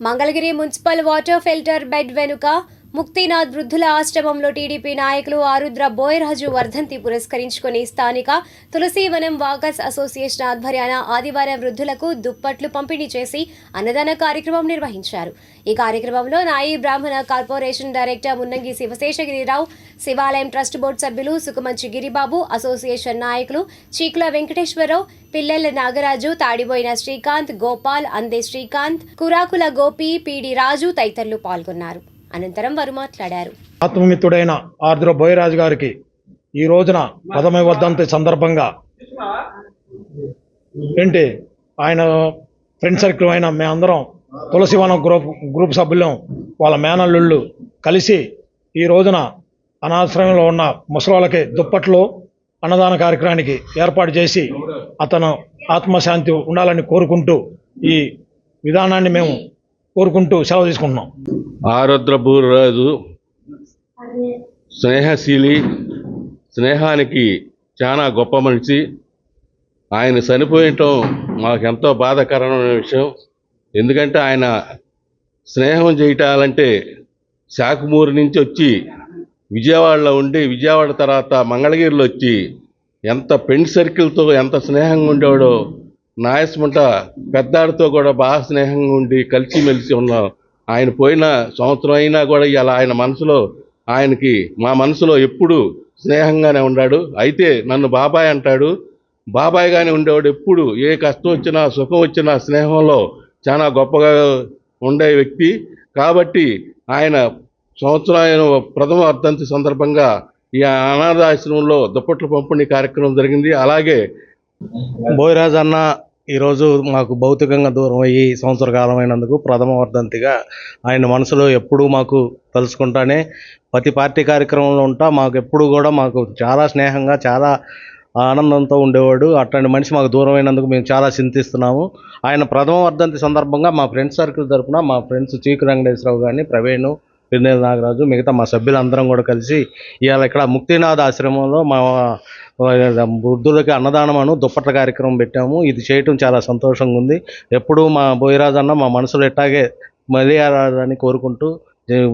Mangalagiri municipal water filter bed వెనుక ముక్తినాథ్ వృద్ధుల ఆశ్రమంలో టీడీపీ నాయకులు ఆరుద్ర బోయరాజు వర్ధంతి పురస్కరించుకుని స్థానిక తులసీవనం వాకర్స్ అసోసియేషన్ ఆధ్వర్యాన ఆదివారం వృద్ధులకు దుప్పట్లు పంపిణీ చేసి అన్నదాన కార్యక్రమం నిర్వహించారు. ఈ కార్యక్రమంలో నాయి బ్రాహ్మణ కార్పొరేషన్ డైరెక్టర్ మున్నంగి శివశేషగిరిరావు శివాలయం ట్రస్ట్ బోర్డు సభ్యులు సుఖమంచి గిరిబాబు అసోసియేషన్ నాయకులు చీకుల వెంకటేశ్వరరావు పిల్లెల నాగరాజు తాడిబోయిన శ్రీకాంత్ గోపాల్ అందే శ్రీకాంత్ కురాకుల గోపి పిడి రాజు తదితరులు పాల్గొన్నారు. అనంతరం వారు మాట్లాడారు. ఆత్మమిత్రుడైన ఆర్ద్ర బోయరాజు గారికి ఈ రోజున పదమై వద్దంత సందర్భంగా ఏంటి? ఆయన ఫ్రెండ్ సర్కిల్ అయిన మేమందరం తులసివనం గ్రూప్ గ్రూప్ సభ్యులం వాళ్ళ మేనల్లుళ్ళు కలిసి ఈ రోజున అనాశ్రమంలో ఉన్న ముసలాళ్ళకి దుప్పట్లు అన్నదాన కార్యక్రమానికి ఏర్పాటు చేసి అతను ఆత్మశాంతి ఉండాలని కోరుకుంటూ ఈ విధానాన్ని మేము కోరుకుంటూ సెలవు తీసుకుంటున్నాం. ఆరుద్ర రాజు స్నేహశీలి స్నేహానికి చాలా గొప్ప మనిషి. ఆయన చనిపోయటం మాకు ఎంతో బాధాకరమైన విషయం. ఎందుకంటే ఆయన స్నేహం చేయటాలంటే శాఖమూరు నుంచి వచ్చి విజయవాడలో ఉండి విజయవాడ తర్వాత మంగళగిరిలో వచ్చి ఎంత ఫ్రెండ్ సర్కిల్తో ఎంత స్నేహంగా ఉండేవాడో నాయస్మంట పెద్దాడితో కూడా బాగా స్నేహంగా ఉండి కలిసిమెలిసి ఉన్నాం ఆయన పోయిన సంవత్సరం అయినా కూడా ఇలా ఆయన మనసులో ఆయనకి మా మనసులో ఎప్పుడు స్నేహంగానే ఉన్నాడు. అయితే నన్ను బాబాయ్ అంటాడు. బాబాయ్గానే ఉండేవాడు ఎప్పుడు. ఏ కష్టం వచ్చినా సుఖం వచ్చినా స్నేహంలో చాలా గొప్పగా ఉండే వ్యక్తి. కాబట్టి ఆయన సంవత్సరం ప్రథమ వర్ధంతి సందర్భంగా ఈ అనాథాశ్రమంలో దుప్పట్ల పంపిణీ కార్యక్రమం జరిగింది. అలాగే బోయరాజ్ అన్న ఈరోజు మాకు భౌతికంగా దూరం అయ్యి సంవత్సర కాలం అయినందుకు ప్రథమ వర్ధంతిగా ఆయన మనసులో ఎప్పుడూ మాకు తలుచుకుంటానే ప్రతి పార్టీ కార్యక్రమంలో ఉంటా. మాకు ఎప్పుడు కూడా మాకు చాలా స్నేహంగా చాలా ఆనందంతో ఉండేవాడు. అట్లాంటి మనిషి మాకు దూరం అయినందుకు మేము చాలా చింతిస్తున్నాము. ఆయన ప్రథమ వర్ధంతి సందర్భంగా మా ఫ్రెండ్స్ సర్కిల్ తరపున మా ఫ్రెండ్స్ చీకు వెంకటేశ్వరరావు కానీ ప్రవీణ్ పిన్నెల నాగరాజు మిగతా మా సభ్యులందరం కూడా కలిసి ఇవాళ ఇక్కడ ముక్తినాథ్ ఆశ్రమంలో మా వృద్ధులకి అన్నదానమను దుప్పట్ల కార్యక్రమం పెట్టాము. ఇది చేయటం చాలా సంతోషంగా ఉంది. ఎప్పుడూ మా బోయరాజు అన్న మా మనసులో ఎట్టాగే మళ్ళీ అని కోరుకుంటూ